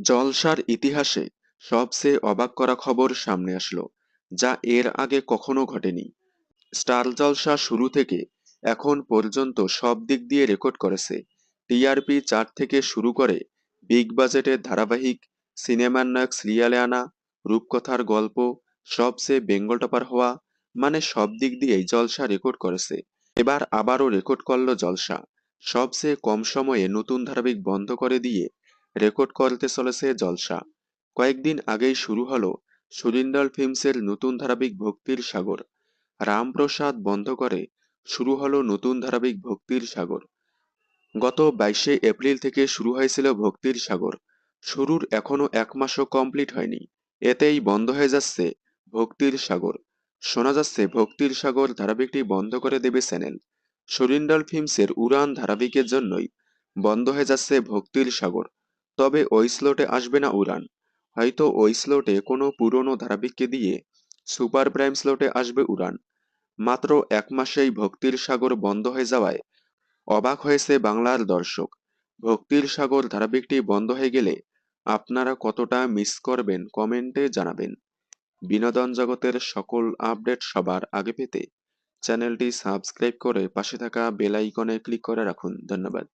জলসার ইতিহাসে সবচেয়ে অবাক করা খবর সামনে আসলো, যা এর আগে কখনো ঘটেনি। স্টার জলসা শুরু থেকে এখন পর্যন্ত সব দিক দিয়ে রেকর্ড করেছে। টিআরপি চার থেকে শুরু করে বিগ বাজেটের ধারাবাহিক সিনেমার নায়ক সিরিয়ালে আনা, রূপকথার গল্প, সবচেয়ে বেঙ্গল টপার হওয়া মানে সব দিক দিয়েই জলসা রেকর্ড করেছে। এবার আবারও রেকর্ড করল জলসা। সবচেয়ে কম সময়ে নতুন ধারাবাহিক বন্ধ করে দিয়ে রেকর্ড করতে চলেছে জলসা। কয়েকদিন আগেই শুরু হলো সুরিন্দল ফিল্মসের নতুন ধারাবাহিক ভক্তির সাগর। রামপ্রসাদ বন্ধ করে শুরু হলো নতুন ধারাবাহিক ভক্তির সাগর। গত বাইশে এপ্রিল থেকে শুরু হয়েছিল ভক্তির সাগর। শুরুর এখনও এক মাসও কমপ্লিট হয়নি। এতেই বন্ধ হয়ে যাচ্ছে ভক্তির সাগর। শোনা যাচ্ছে ভক্তির সাগর ধারাবাহিকটি বন্ধ করে দেবে চ্যানেল। সুরিন্ডল ফিল্মসের উড়ান ধারাবাহিকের জন্যই বন্ধ হয়ে যাচ্ছে ভক্তির সাগর। তবে ওই স্লোটে আসবে না উড়ান। হয়তো ওই স্লোটে কোনো পুরনো ধারাবাহিককে দিয়ে সুপার প্রাইম স্লোটে আসবে উড়ান। মাত্র এক মাসেই ভক্তির সাগর বন্ধ হয়ে যাওয়ায় অবাক হয়েছে বাংলার দর্শক। ভক্তির সাগর ধারাবাহিকটি বন্ধ হয়ে গেলে আপনারা কতটা মিস করবেন কমেন্টে জানাবেন। বিনোদন জগতের সকল আপডেট সবার আগে পেতে চ্যানেলটি সাবস্ক্রাইব করে পাশে থাকা বেল আইকনে ক্লিক করে রাখুন। ধন্যবাদ।